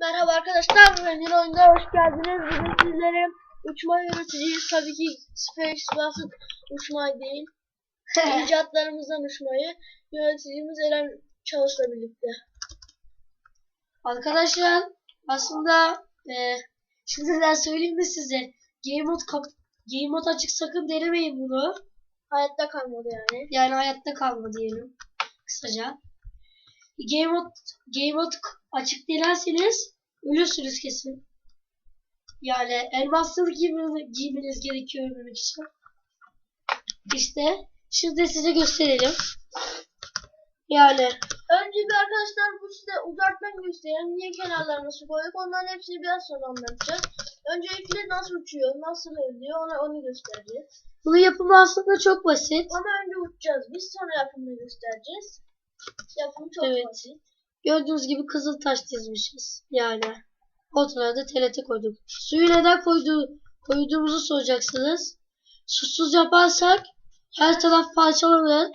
Merhaba arkadaşlar, yeni oyunda hoş geldiniz. Bugün sizlere uçma yöneticiyiz. Tabii ki Space basit uçmayı değil. İcatlarımızdan uçmayı. Yöneticimiz Eren Çalış'la birlikte. Arkadaşlar aslında e, şimdiden söyleyeyim mi size Game Mode, Game Mode açık sakın denemeyin bunu. Hayatta kalmadı yani. Yani hayatta kalma diyelim kısaca. Game Mode, Game Mode açık denerseniz ölürsünüz kesin. Yani elmasları giymeniz, giymeniz gerekiyor ölmemek için. İşte şimdi size gösterelim. Yani Önce bir arkadaşlar bu size uzaktan gösterelim. Niye kenarlarına su koyduk? Onların hepsini biraz sonra anlatacağız. Öncelikle nasıl uçuyor, nasıl ölüyor onu, onu göstereceğiz. bunun yapımı aslında çok basit. Ama önce uçacağız biz sonra yapımını göstereceğiz. Çok Evet. basit. Gördüğünüz gibi kızıl taş dizmişiz. Yani ortalara da TRT koyduk. Suyu neden koydu, koyduğumuzu soracaksınız. Susuz yaparsak her taraf parçalanır.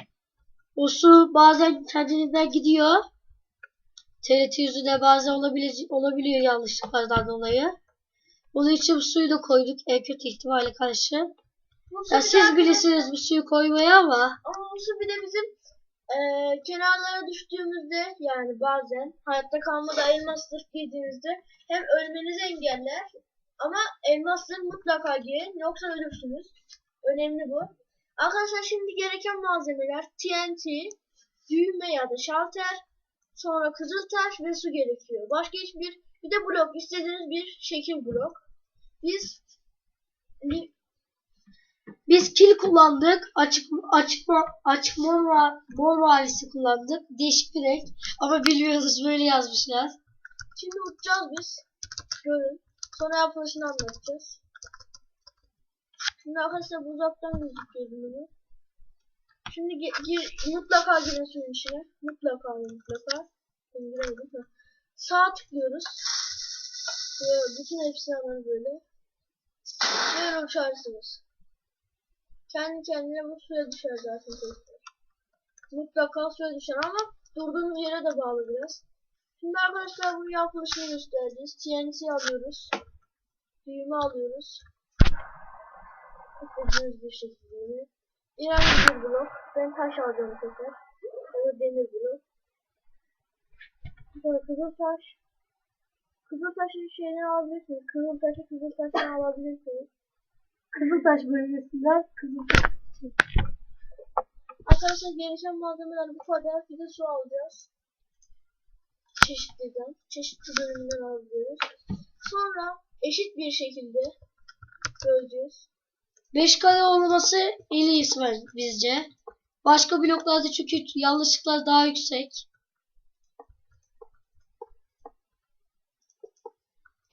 O su bazen kendiliğinden gidiyor. TRT yüzünden bazen olabilir, olabiliyor yanlışlıklardan dolayı. Bunun için bu suyu da koyduk en kötü ihtimale karşı. Ya siz bilirsiniz bu suyu koymayı ama Ama bu su bir de bizim eee, kenarlara düştüğümüzde yani bazen hayatta kalmada elmas zırh giydiğinizde hem ölmenizi engeller ama elmas zırh mutlaka giyin yoksa ölürsünüz. Önemli bu. Arkadaşlar şimdi gereken malzemeler TNT, düğme ya da şalter, sonra kızıltaş ve su gerekiyor. Başka hiçbir bir de blok istediğiniz bir şekil blok. Biz Biz kil kullandık. Açık açık açık mor, mor mavisi kullandık. Değişik bir renk. Ama bilmiyoruz böyle yazmışlar. Şimdi uçacağız biz. Görün. Sonra yapılışını anlatacağız. Şimdi arkadaşlar uzaktan gözüküyor bunu. Şimdi ge- gir, mutlaka girin suyun içine. Mutlaka mutlaka. Ben giremedim. Ha. Sağ tıklıyoruz. Ve bütün hepsini alın böyle. Ve uçarsınız. Kendi kendine bu suya düşer zaten tekrar. Mutlaka suya düşer ama durduğunuz yere de bağlı biraz. Şimdi arkadaşlar bunun yapılışını göstereceğiz. TNT alıyoruz. Düğme alıyoruz. İstediğiniz bir şekilde. İran bir blok. Ben taş alacağım bu sefer. Ya demir blok. Sonra kızıl taş. Kızıl taşın şeyini alabilirsiniz. Kızıl taşı kızıl taşını alabilirsiniz. Kızıltaş bölgesinden kızıltaş. Arkadaşlar gelişen malzemeler bu kadar. Bir de su alacağız. Çeşitliden, çeşitli bölümünden alıyoruz. Sonra eşit bir şekilde böleceğiz. 5 kare olması en iyisi bizce. Başka bloklarda çünkü yanlışlıklar daha yüksek.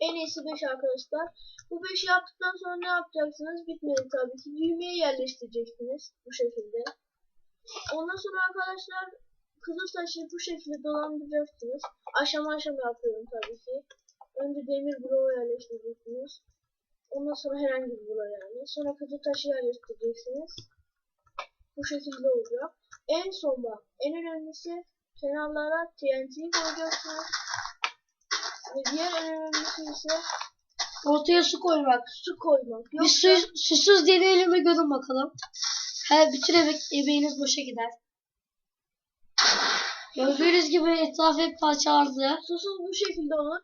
En iyisi 5 arkadaşlar. Bu 5'i yaptıktan sonra ne yapacaksınız? Bitmedi tabii ki. Düğmeye yerleştireceksiniz bu şekilde. Ondan sonra arkadaşlar kızıl taşı bu şekilde dolandıracaksınız. Aşama aşama yapıyorum tabii ki. Önce demir bloğu yerleştireceksiniz. Ondan sonra herhangi bir bloğu yani. Sonra kızıl taşı yerleştireceksiniz. Bu şekilde olacak. En son bak. En önemlisi kenarlara TNT koyacaksınız. Ve diğer en önemlisi ise Ortaya su koymak. su koymak. Bir Yoksa su, susuz deneyelim ve görün bakalım. Her bütün emek, emeğiniz boşa gider. Gördüğünüz gibi etraf hep parçalandı. susuz bu şekilde olur.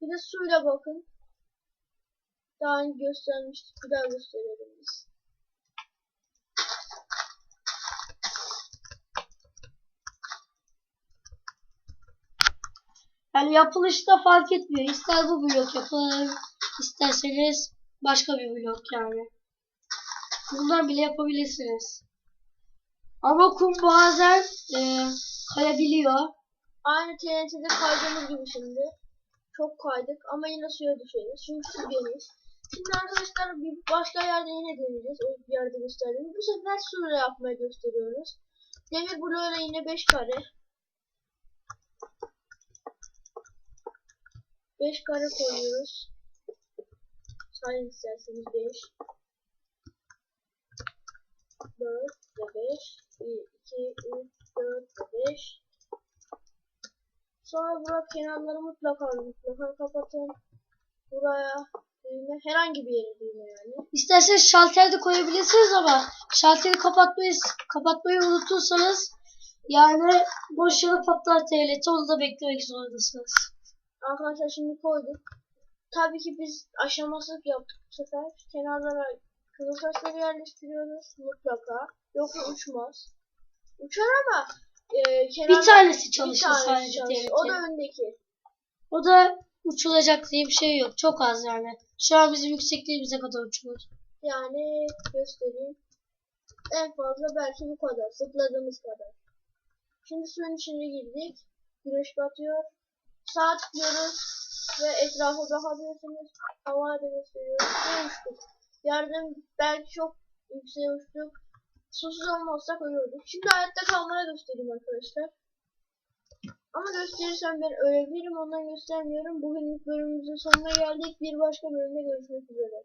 Bir de suyla bakın. Daha önce göstermiştik. Bir daha gösterelim biz. Yani yapılışta fark etmiyor. İster bu blok yapın, isterseniz başka bir blok yani. Bundan bile yapabilirsiniz. Ama kum bazen e, kayabiliyor. Aynı TNT'de kaydığımız gibi şimdi. Çok kaydık ama yine suya düşeriz. Çünkü su geniş. Şimdi arkadaşlar bir başka yerde yine deneyeceğiz. O bir yerde gösterdiğimiz. Bu sefer suyla yapmaya gösteriyoruz. Demir bloğuyla yine 5 kare. 5 kare koyuyoruz. Sayın isterseniz 5. 4 ve 5. 1, 2, 3, 4 ve 5. Sonra bura kenarları mutlaka mutlaka kapatın. Buraya düğme herhangi bir yere düğme yani. İsterseniz şalter de koyabilirsiniz ama şalteri kapatmayı kapatmayı unutursanız yani boş patlar TLT onu da beklemek zorundasınız. Arkadaşlar şimdi koyduk. Tabii ki biz aşamasızlık yaptık bu sefer. Kenarlara kızıl taşları yerleştiriyoruz mutlaka. Yoksa uçmaz. Uçar ama e, kenar, Bir tanesi bir çalışıyor tanesi sadece çalışıyor. TLT. O da öndeki. O da uçulacak diye bir şey yok. Çok az yani. Şu an bizim yüksekliğimize kadar uçulur. Yani göstereyim. En fazla belki bu kadar. Zıpladığımız kadar. Şimdi suyun içine girdik. Güneş batıyor. Sağ tıklıyoruz. Ve etrafa bakabilirsiniz. Havaya da gösteriyoruz. Uçtuk. Yerden belki çok yükseğe uçtuk. Susuz olmazsak ölürdük. Şimdi hayatta kalmaya göstereyim arkadaşlar. Ama gösterirsem ben ölebilirim. Ondan göstermiyorum. Bugünlük bölümümüzün sonuna geldik. Bir başka bölümde görüşmek üzere.